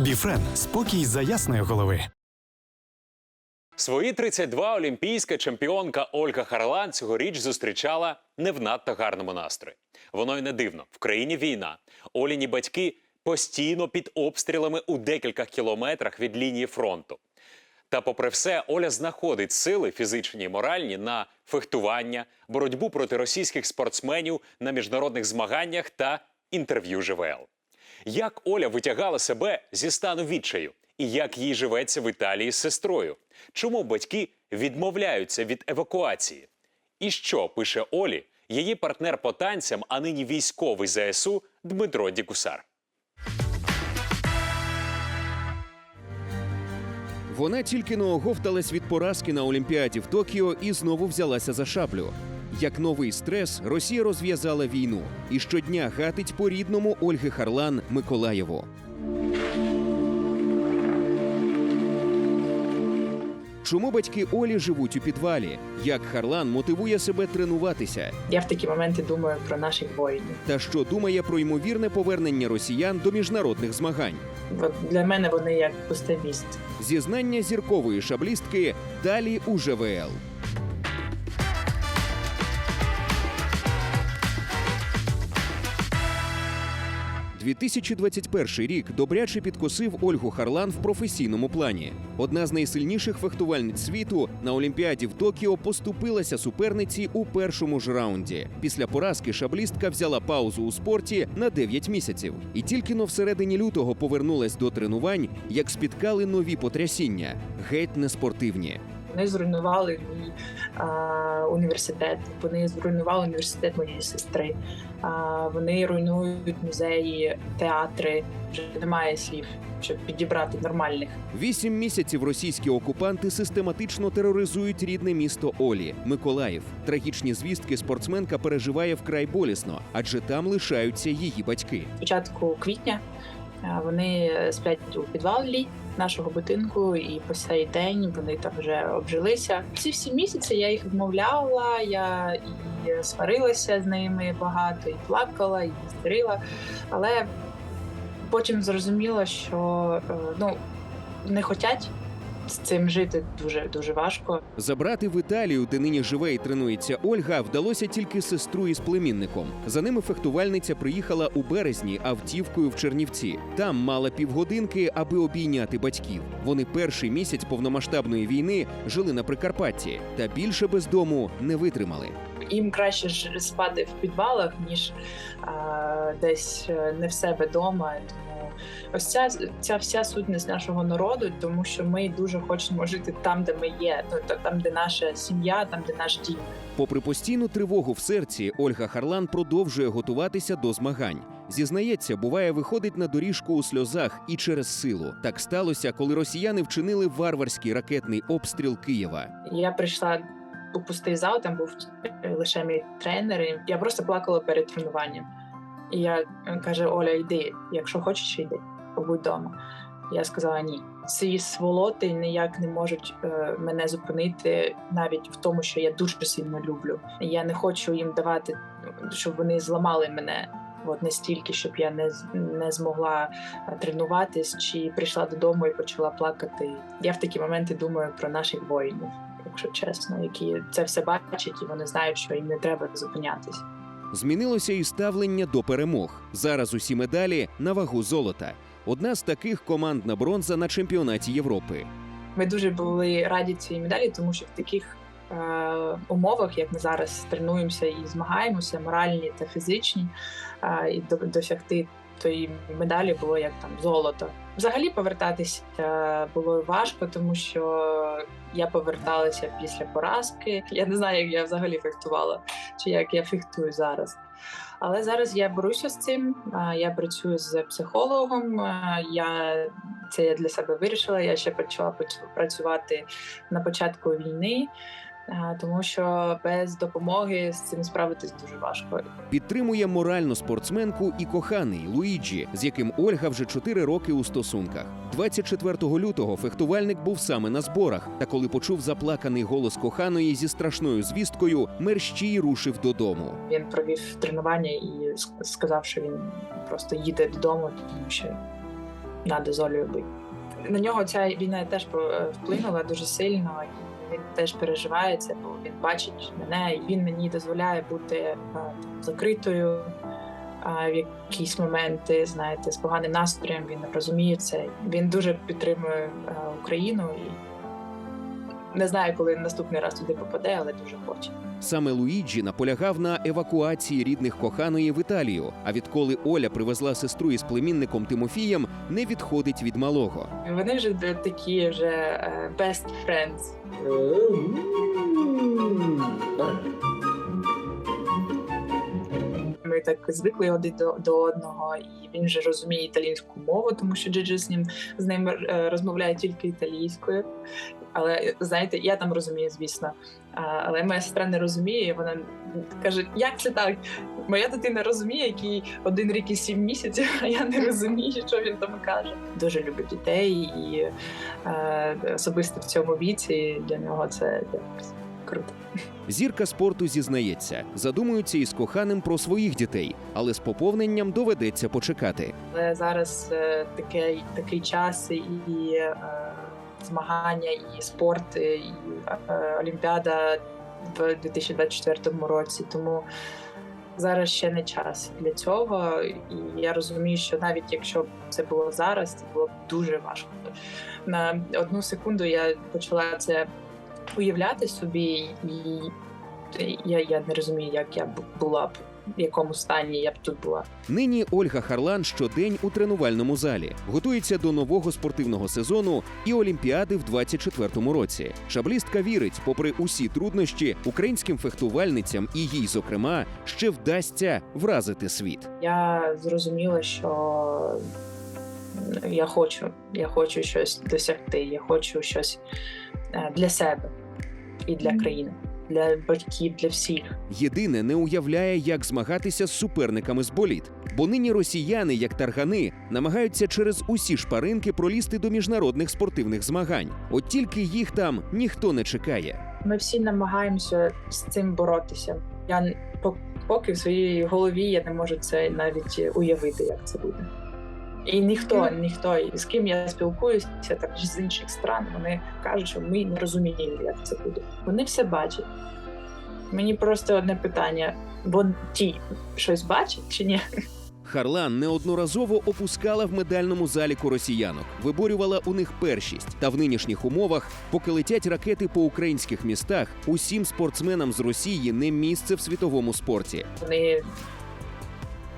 Біфрен спокій за ясної голови. Свої 32 олімпійська чемпіонка Ольга Харлан цьогоріч зустрічала не в надто гарному настрої. Воно й не дивно. В країні війна. Оліні батьки постійно під обстрілами у декількох кілометрах від лінії фронту. Та, попри все, Оля знаходить сили фізичні і моральні на фехтування, боротьбу проти російських спортсменів на міжнародних змаганнях та інтерв'ю ЖВЛ. Як Оля витягала себе зі стану відчаю, і як їй живеться в Італії з сестрою? Чому батьки відмовляються від евакуації? І що пише Олі, її партнер по танцям, а нині військовий ЗСУ Дмитро Дікусар? Вона тільки не оговталась від поразки на Олімпіаді в Токіо і знову взялася за шаблю. Як новий стрес, Росія розв'язала війну і щодня гатить по рідному Ольги Харлан Миколаєву. Чому батьки Олі живуть у підвалі? Як Харлан мотивує себе тренуватися? Я в такі моменти думаю про наших воїнів. Та що думає про ймовірне повернення росіян до міжнародних змагань? От для мене вони як пусте місце. Зізнання зіркової шаблістки далі у ЖВЛ. – 2021 рік добряче підкосив Ольгу Харлан в професійному плані. Одна з найсильніших фехтувальниць світу на Олімпіаді в Токіо поступилася суперниці у першому ж раунді. Після поразки шаблістка взяла паузу у спорті на 9 місяців. І тільки но всередині лютого повернулась до тренувань, як спіткали нові потрясіння, геть неспортивні. Вони зруйнували мій а, університет. Вони зруйнували університет моєї сестри. А, вони руйнують музеї, театри. Вже немає слів, щоб підібрати нормальних. Вісім місяців російські окупанти систематично тероризують рідне місто Олі Миколаїв. Трагічні звістки спортсменка переживає вкрай болісно, адже там лишаються її батьки. Початку квітня вони сплять у підвалі нашого будинку, і по цей день вони там вже обжилися. Ці всі місяці я їх відмовляла. я і сварилася з ними багато, і плакала, і істерила. Але потім зрозуміла, що е, ну не хочуть з цим жити дуже дуже важко. Забрати в Італію, де нині живе і тренується Ольга, вдалося тільки сестру із племінником. За ними фехтувальниця приїхала у березні автівкою в Чернівці. Там мала півгодинки, аби обійняти батьків. Вони перший місяць повномасштабної війни жили на Прикарпатті, та більше без дому не витримали. Їм краще ж спати в підвалах, ніж а, десь е, не в себе вдома. Тому ось ця, ця вся сутність нашого народу, тому що ми дуже хочемо жити там, де ми є, ну там, де наша сім'я, там, де наш дім. Попри постійну тривогу в серці, Ольга Харлан продовжує готуватися до змагань. Зізнається, буває, виходить на доріжку у сльозах і через силу. Так сталося, коли росіяни вчинили варварський ракетний обстріл Києва. Я прийшла у пустий зал, там був е, лише мій тренер. і Я просто плакала перед тренуванням. І я каже: Оля, йди, якщо хочеш, йди, побудь вдома. Я сказала ні. Ці сволоти ніяк не можуть е, мене зупинити навіть в тому, що я дуже сильно люблю. Я не хочу їм давати, щоб вони зламали мене. От настільки, щоб я не, не змогла е, тренуватись, чи прийшла додому і почала плакати. Я в такі моменти думаю про наших воїнів, якщо чесно, які це все бачать, і вони знають, що їм не треба зупинятись. Змінилося і ставлення до перемог. Зараз усі медалі на вагу золота. Одна з таких командна бронза на чемпіонаті Європи. Ми дуже були раді цій медалі, тому що в таких е, умовах, як ми зараз тренуємося і змагаємося, моральні та фізичні, е, і до- досягти тої медалі було як там золото. Взагалі повертатися було важко, тому що я поверталася після поразки. Я не знаю, як я взагалі фехтувала, чи як я фехтую зараз. Але зараз я борюся з цим. Я працюю з психологом. Я це я для себе вирішила. Я ще почала поч- працювати на початку війни, тому що без допомоги з цим справитись дуже важко. Підтримує моральну спортсменку і коханий Луїджі, з яким Ольга вже 4 роки у стосунках. 24 лютого фехтувальник був саме на зборах. Та коли почув заплаканий голос коханої зі страшною звісткою, мерщій рушив додому. Він провів тренування і сказав, що він просто їде додому, тому що надо з Олею бути. На нього ця війна теж е, вплинула дуже сильно, він теж переживає це, бо він бачить мене, і він мені дозволяє бути е, закритою. В якісь моменти, знаєте, з поганим настроєм він розуміє це. Він дуже підтримує е, Україну і не знаю, коли наступний раз туди попаде, але дуже хоче. Саме Луїджі наполягав на евакуації рідних коханої в Італію. А відколи Оля привезла сестру із племінником Тимофієм, не відходить від малого. Вони вже такі вже е, best friends. Так звикли один до, до одного, і він вже розуміє італійську мову, тому що Джиджи з ним з ним е, розмовляє тільки італійською. Але знаєте, я там розумію, звісно. Але моя сестра не розуміє. Вона каже: як це так? Моя дитина розуміє, який один рік і сім місяців, а я не розумію, що він там каже. Дуже любить дітей, і е, особисто в цьому віці для нього це якось круто. Зірка спорту зізнається, задумуються із коханим про своїх дітей, але з поповненням доведеться почекати. Але зараз е, такий, такий час і е, змагання, і спорт, і е, Олімпіада в 2024 році. Тому зараз ще не час для цього. І я розумію, що навіть якщо б це було зараз, це було б дуже важко. На одну секунду я почала це уявляти собі, і я, я не розумію, як я була б, в якому стані я б тут була. Нині Ольга Харлан щодень у тренувальному залі готується до нового спортивного сезону і Олімпіади в 24-му році. Шаблістка вірить, попри усі труднощі, українським фехтувальницям і їй, зокрема, ще вдасться вразити світ. Я зрозуміла, що я хочу, я хочу щось досягти, я хочу щось е, для себе і для країни, для батьків, для всіх. Єдине не уявляє, як змагатися з суперниками з боліт. Бо нині росіяни, як таргани, намагаються через усі шпаринки пролізти до міжнародних спортивних змагань. От тільки їх там ніхто не чекає. Ми всі намагаємося з цим боротися. Я поки в своїй голові я не можу це навіть уявити, як це буде. І ніхто, ніхто, і з ким я спілкуюся, так з інших стран, вони кажуть, що ми не розуміємо, як це буде. Вони все бачать. Мені просто одне питання: бо ті щось бачать чи ні? Харлан неодноразово опускала в медальному заліку росіянок, виборювала у них першість. Та в нинішніх умовах, поки летять ракети по українських містах, усім спортсменам з Росії не місце в світовому спорті. Вони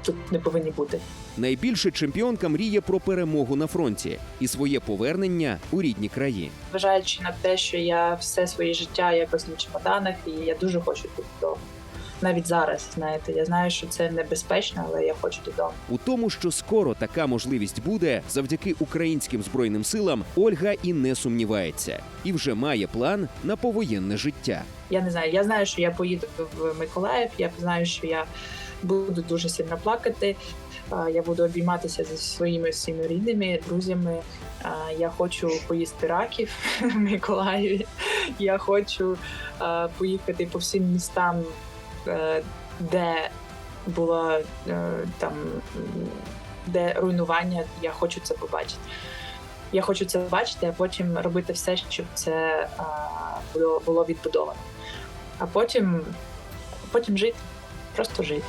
тут не повинні бути. Найбільше чемпіонка мріє про перемогу на фронті і своє повернення у рідні краї. Зважаючи на те, що я все своє життя якось на чемоданах, і я дуже хочу йти додому. Навіть зараз, знаєте, я знаю, що це небезпечно, але я хочу додому. У тому, що скоро така можливість буде, завдяки українським збройним силам, Ольга і не сумнівається, і вже має план на повоєнне життя. Я не знаю. Я знаю, що я поїду в Миколаїв. Я знаю, що я буду дуже сильно плакати. Я буду обійматися зі своїми всіми рідними, друзями. Я хочу поїсти раків в Миколаєві. Я хочу поїхати по всім містам, е, де було е, там де руйнування. Я хочу це побачити. Я хочу це бачити, а потім робити все, щоб це було, відбудовано. А потім, потім жити, просто жити.